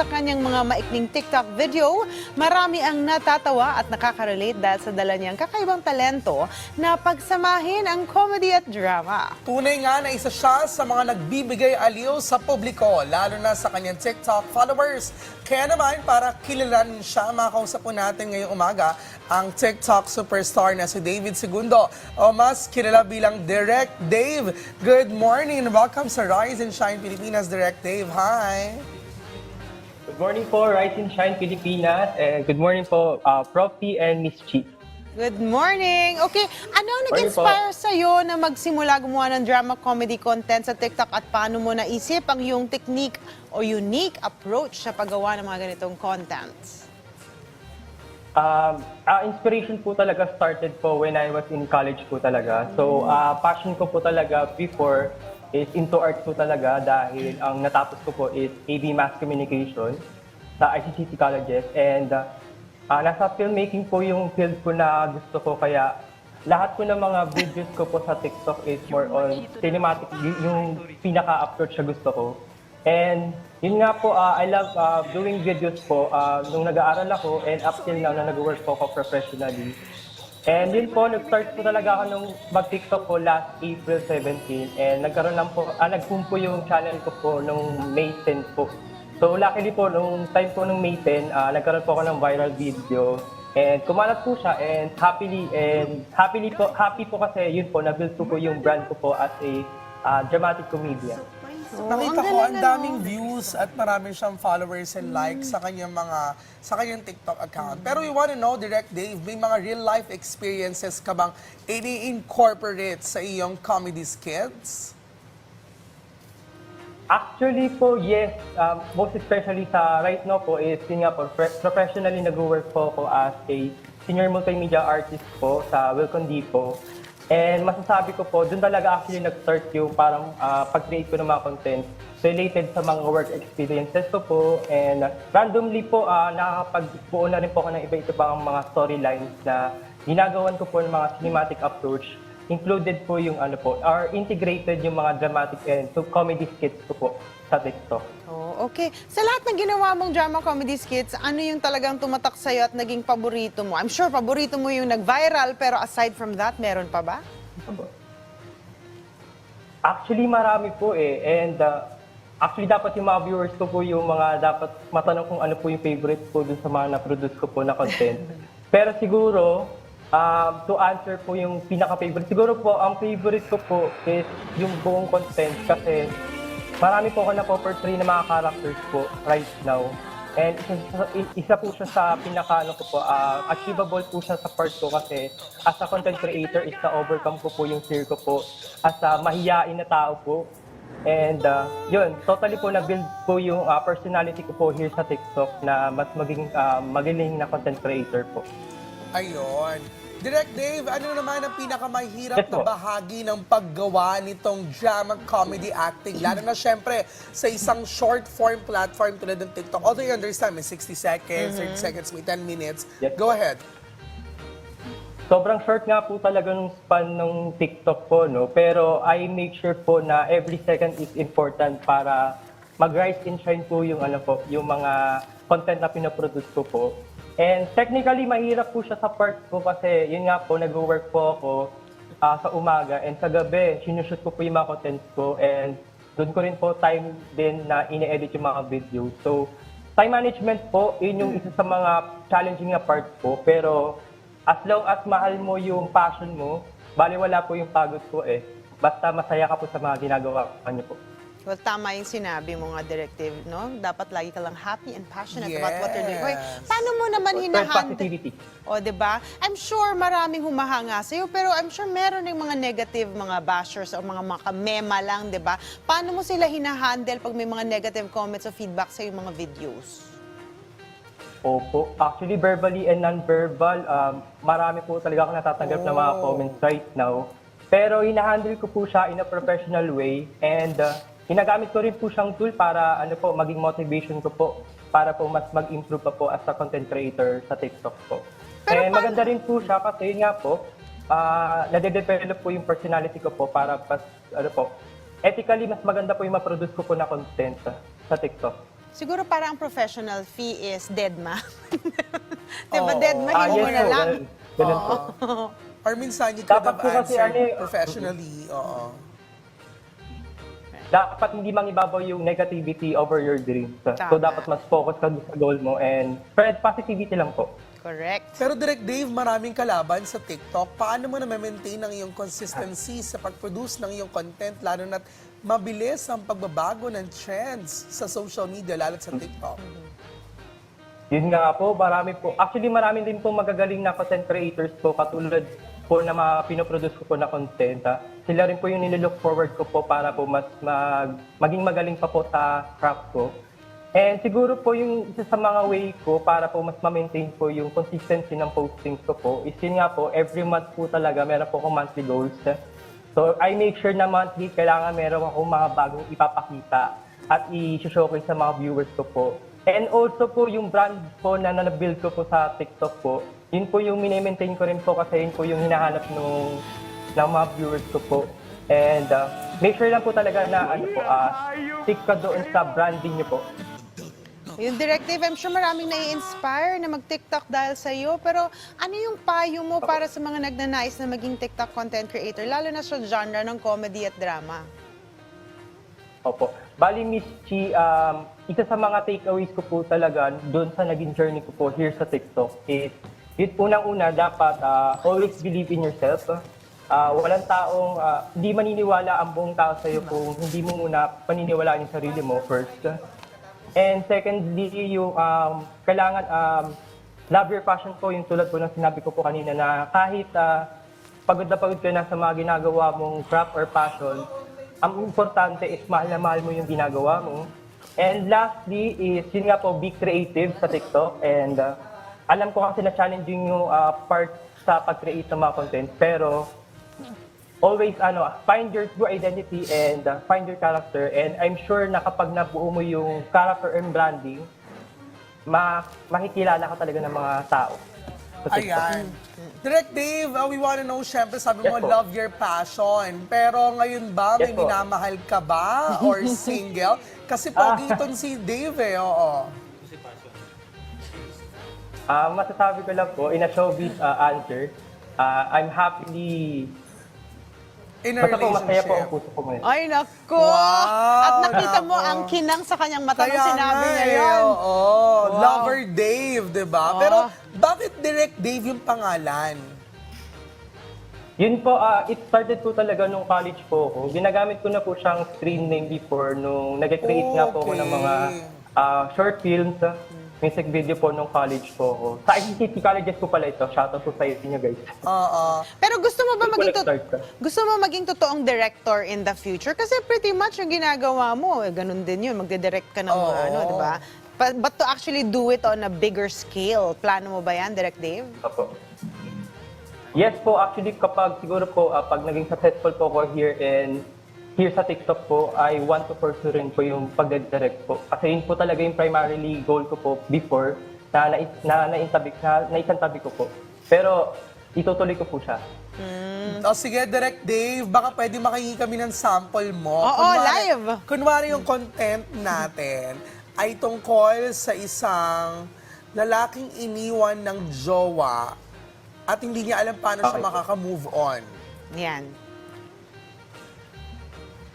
sa kanyang mga maikling TikTok video, marami ang natatawa at nakaka-relate dahil sa dala niyang kakaibang talento na pagsamahin ang comedy at drama. Tunay nga na isa siya sa mga nagbibigay aliw sa publiko, lalo na sa kanyang TikTok followers. Kaya naman, para kilalanin siya, makausap po natin ngayong umaga ang TikTok superstar na si David Segundo o mas kilala bilang Direct Dave. Good morning and welcome sa Rise and Shine Pilipinas, Direct Dave. Hi! Good morning po, Rise and Shine Pilipinas. And good morning po, uh, Prof. P and Miss Chi. Good morning! Okay, ano ang nag-inspire sa'yo na magsimula gumawa ng drama comedy content sa TikTok at paano mo naisip ang iyong technique o unique approach sa paggawa ng mga ganitong contents? Um, uh, inspiration po talaga started po when I was in college po talaga. So, uh, passion ko po talaga before is into art po talaga dahil ang natapos ko po is AB Mass Communication sa ICCC Colleges. And uh, uh, nasa filmmaking po yung field ko na gusto ko kaya lahat po ng mga videos ko po sa TikTok is more on cinematic, yung pinaka-approach na gusto ko. And yun nga po, uh, I love uh, doing videos po uh, nung nag-aaral ako and up till now na nag-work po ako professionally. And yun po, nag-start po talaga ako nung mag-TikTok po last April 17 and nagkaroon lang po, ah, nag-boom po yung channel ko po nung May 10 po. So luckily po, nung time po nung May 10, ah, nagkaroon po ako ng viral video and kumalat po siya and happily and happily po, happy po kasi yun po, na-build ko po yung brand ko po as a ah, dramatic comedian. Oh, Nakita ang ko, ang ano? daming views at marami siyang followers and likes sa kanyang mga sa kanyang TikTok account. Pero we want to know, Direct Dave, may mga real life experiences ka bang ini-incorporate sa iyong comedy skits? Actually po, yes. Um, most especially sa right now po is yun nga po, professionally nag-work po ako as a senior multimedia artist po sa Wilcon Depot. And masasabi ko po, doon talaga actually nag-start yung parang ah, pag-create ko ng mga content related sa mga work experiences ko po. And ah, randomly po, uh, nakakapagbuo na rin po ako ng iba-ibang mga storylines na ginagawan ko po ng mga cinematic approach included po yung ano po, or integrated yung mga dramatic and so comedy skits ko po sa TikTok. Oh, okay. Sa lahat ng ginawa mong drama comedy skits, ano yung talagang tumatak sa'yo at naging paborito mo? I'm sure paborito mo yung nag-viral, pero aside from that, meron pa ba? Actually, marami po eh. And uh, actually, dapat yung mga viewers ko po yung mga dapat matanong kung ano po yung favorite po dun sa mga na-produce ko po na content. Pero siguro, um, to answer po yung pinaka-favorite, siguro po, ang favorite ko po is yung buong content kasi marami po ako na mga characters po right now. And isa, isa po siya sa pinaka ano ko po, ah, achievable po siya sa part ko kasi as a content creator is na-overcome ko po yung fear ko po as a mahiyain na tao po. And uh, yun, totally po na-build po yung ah, personality ko po here sa TikTok na mas maging ah, magaling na content creator po. Ayun. Direct Dave, ano naman ang pinakamahirap Yes na bahagi ng paggawa nitong drama comedy acting? Lalo na syempre sa isang short form platform tulad ng TikTok. Although you understand, may 60 seconds, 30 seconds, may 10 minutes. Yes. Go ahead. Sobrang short nga po talaga ng span ng TikTok po, no? Pero I make sure po na every second is important para mag-rise and shine po yung ano po, yung mga content na pinaproduce ko po. And technically, mahirap po siya sa part ko kasi yun nga po, nag-work po ako ah, sa umaga and sa gabi, sinushoot ko po yung mga contents ko and doon ko rin po time din na ine-edit yung mga videos. So, time management po, yun yung isa sa mga challenging na part po. Pero as long as mahal mo yung passion mo, baliwala po yung pagod ko eh. Basta masaya ka po sa mga ginagawa niyo po. Well, tama yung sinabi mo nga, Directive, no? Dapat lagi ka lang happy and passionate about what you're doing. Okay, Yes. paano mo naman positivity. O, di ba? I'm sure maraming humahanga sa'yo, pero I'm sure meron ding mga negative, mga bashers o mga makamema lang, di ba? Paano mo sila hinahandle pag may mga negative comments o feedback sa mga videos? Opo. Actually, verbally and non-verbal, um, marami po talaga ako natatanggap na mga Oh. comments right now. Pero hinahandle ko po siya in a professional way and uh, ginagamit ko rin po siyang tool para ano po, maging motivation ko po para po mas mag-improve pa po as a content creator sa TikTok po. Pero and paano- maganda rin po siya kasi yun nga po, uh, nade-develop po yung personality ko po para pas, ano po, ethically mas maganda po yung ma-produce ko po na content sa, sa TikTok. Siguro parang ang professional fee is dead ma. diba, Oo. dead ma, Ah, hindi yes mo na lang. ganun, ganun po. Or minsan, you could Dapat have po kasi answered ano eh, professionally. Oo. Dapat hindi mangibabaw yung negativity over your dreams. So, Tama. dapat mas focus ka sa goal mo and spread positivity lang po. Correct. Pero Direct Dave, maraming kalaban sa TikTok. Paano mo na maintain ang iyong consistency sa pag-produce ng iyong content, lalo na't mabilis ang pagbabago ng trends sa social media, lalo sa TikTok? Yun nga po, marami po. Actually, marami din po magagaling na content creators po katulad po na mga pinoproduce ko po na content. ah. Sila rin po yung nililook forward ko po para po mas mag, maging magaling pa po sa craft ko. And siguro po yung isa sa mga way ko para po mas ma-maintain po yung consistency ng postings ko po is yun nga po, every month po talaga meron po akong monthly goals. So I make sure na monthly kailangan meron akong mga bagong ipapakita at i-showcase sa mga viewers ko po. And also po yung brand po na na-build ko po sa TikTok po, yun po yung mini-maintain ko rin po kasi yun po yung hinahanap nung, ng mga viewers ko po. And uh, make sure lang po talaga na ano po, uh, stick ka doon sa branding niyo po. Yung directive, I'm sure maraming nai-inspire na mag-TikTok dahil sa iyo. Pero ano yung payo mo para sa mga nagnanais na maging TikTok content creator, lalo na sa genre ng comedy at drama? Opo. Bali, Miss Chi, um, isa sa mga takeaways ko po talaga doon sa naging journey ko po here sa TikTok is, yun unang-una, dapat uh, always believe in yourself. Uh, walang taong, uh, maniniwala ang buong tao sa'yo kung hindi mo muna paniniwalaan yung sarili mo first. And secondly, yung um, kailangan um, love your passion po, yung tulad po ng sinabi ko po kanina na kahit uh, pagod na pagod ka na sa mga ginagawa mong craft or passion, ang importante is mahal na mahal mo yung ginagawa mo. And lastly is, yun nga po, be creative sa TikTok. And uh, alam ko kasi na challenging yung uh, part sa pag-create ng mga content. Pero always ano, find your true identity and uh, find your character. And I'm sure na kapag nabuo mo yung character and branding, ma makikilala ka talaga ng mga tao. sa TikTok. Ayan. Direct Dave, uh, we wanna know, syempre, sabi mo, Yes po. love your passion. Pero ngayon ba, may Yes po. minamahal ka ba? Or single? Kasi pogi itong si Dave eh, oo. Ah, masasabi ko lang po, in a showbiz uh, answer, uh, I'm happily, In a basta po masaya po ang relationship. puso ko ngayon. Ay, nako! Wow, At nakita mo nako. ang kinang sa kanyang mata nung sinabi nga niya eh, yun. oo. Lover Dave, di ba? Oo. Pero bakit Direct Dave yung pangalan? Yun po, ah, it started po talaga nung college po ako. Ginagamit ko na po siyang screen name before nung nag-create nga po ako ng mga ah, short films, ah, music video po nung college po ako. Sa ICT colleges po pala ito. Shoutout po sa inyo guys. Oo. Pero gusto mo ba maging, to- ka. gusto mo maging totoong director in the future? Kasi pretty much yung ginagawa mo, eh, ganun din yun, magde-direct ka ng mga Oo. ano, di ba? But, but to actually do it on a bigger scale, plano mo ba yan, Direct Dave? Opo. Yes po, actually kapag siguro po, ah, pag naging successful po ako here and here sa TikTok po, I want to pursue rin po yung pagde-direct po. Kasi yun po talaga yung primarily goal ko po before na, na, na, naintabi, na, naisantabi ko po. Pero itutuloy ko po siya. O sige, Direct Dave, baka pwede makihingi kami ng sample mo. Oo, live. Kunwari yung content natin ay tungkol sa isang lalaking iniwan ng jowa at hindi niya alam paano siya Okay. makaka-move on. Yan.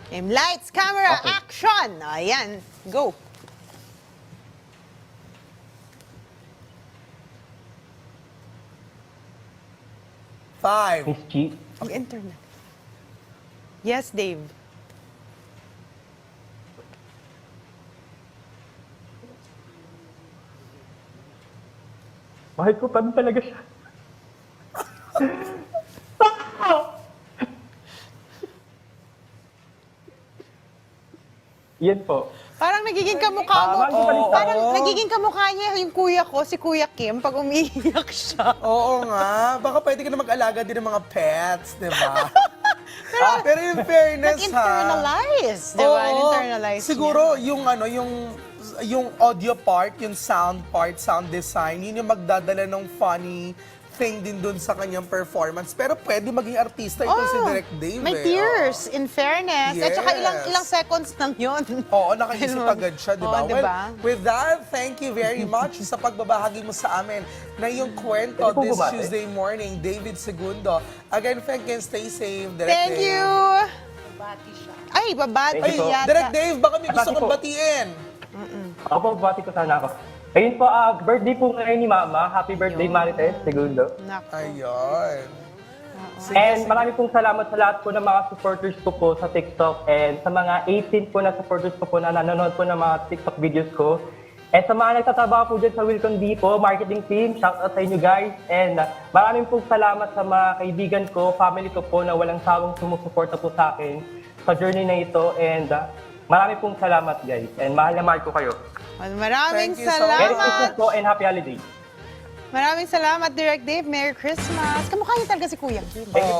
Game lights, camera, Okay. action! Ayan, go. Five. Miss Chi, Mag-internet. Yes, Dave. mahal ko pa talaga siya. Yan po. Parang nagiging kamukha mo. Ah, pa rin Oo, parang nagiging kamukha niya yung kuya ko, si Kuya Kim, pag umiiyak siya. Oo nga. Baka pwede ka na mag-alaga din ng mga pets, di ba? pero, pero in fairness, ha? Nag-internalize, di ba? Oo. Internalize Siguro yung ano, yung yung audio part, yung sound part, sound design, yun yung magdadala ng funny thing din dun sa kanyang performance. Pero pwede maging artista ito si Oh, Direk Dave. May eh. tears, in fairness. At saka ilang, Yes. ilang seconds lang yun. Oo, nakaisip agad siya, di ba? Oo, di Well, ba? with that, thank you very much sa pagbabahagi mo sa amin na yung kwento this bumati? Tuesday morning, David Segundo. Again, thank you and stay safe. Direk Thank Dave. you! Ay, babati Thank you po. yata. Direk Dave, baka may gusto kong batiin. Ako po, bati ko sana ako. Ayun po, ah, birthday po ngayon ni Mama. Happy birthday, Marites, segundo. Naku. Ayun. Sige, And sige. marami pong salamat sa lahat po ng mga supporters ko po sa TikTok and sa mga 18 po na supporters ko po na nanonood po ng mga TikTok videos ko. And sa mga nagtatrabaho po dyan sa Wilcon Depot, marketing team, shout out sa inyo guys. And uh, maraming pong salamat sa mga kaibigan ko, family ko po na walang sawang sumusuporta po sa akin sa journey na ito. And uh, maraming pong salamat guys. And mahal na mahal ko kayo. Maraming Thank you so much. Merry Christmas salamat. po and Happy Holidays. Maraming salamat, Direct Dave. Merry Christmas. Kamukha niya talaga si Kuya Kim. Thank you